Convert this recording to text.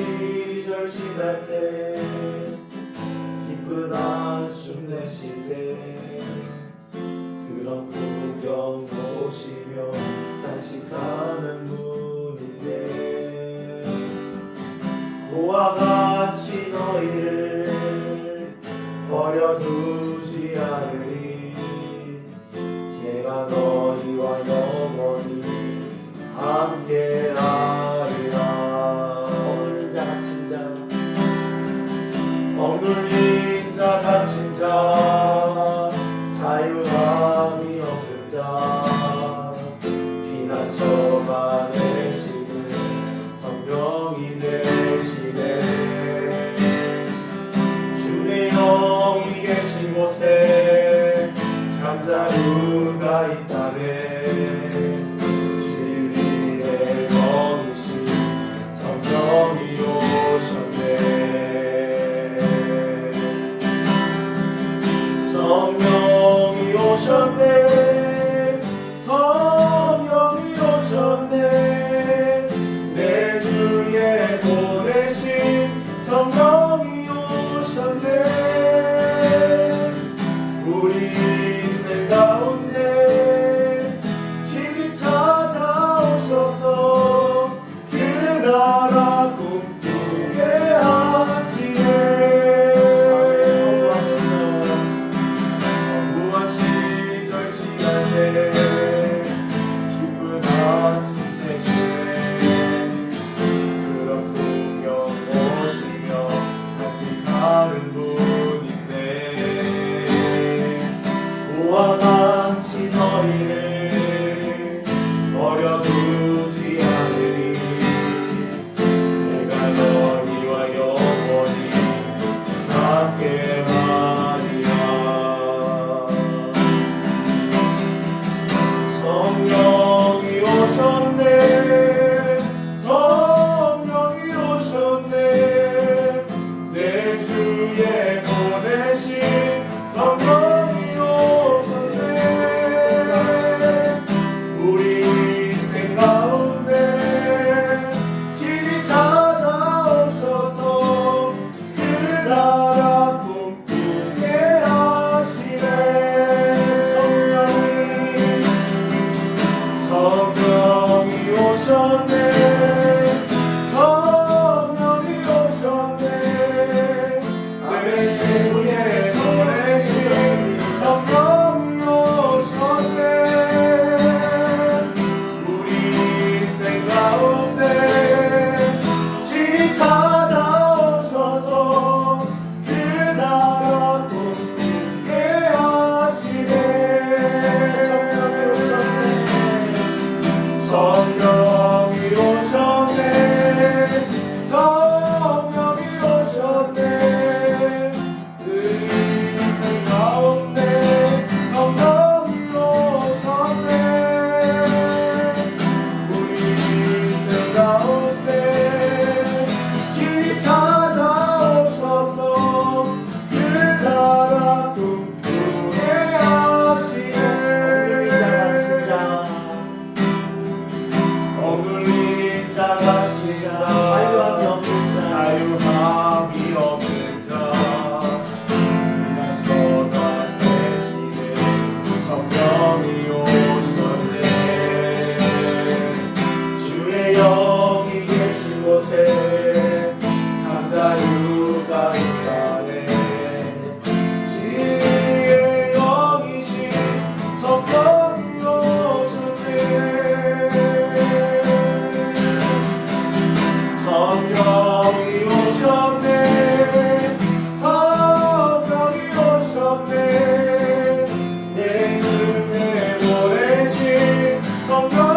시절 지날 때 기쁜 한숨 내실 때 그런 풍경 보시며 단식하는 분인데 고와 같이 너희를 버려두지 않으리. 내가 너희와 영원히 함께하 咲いたね。no.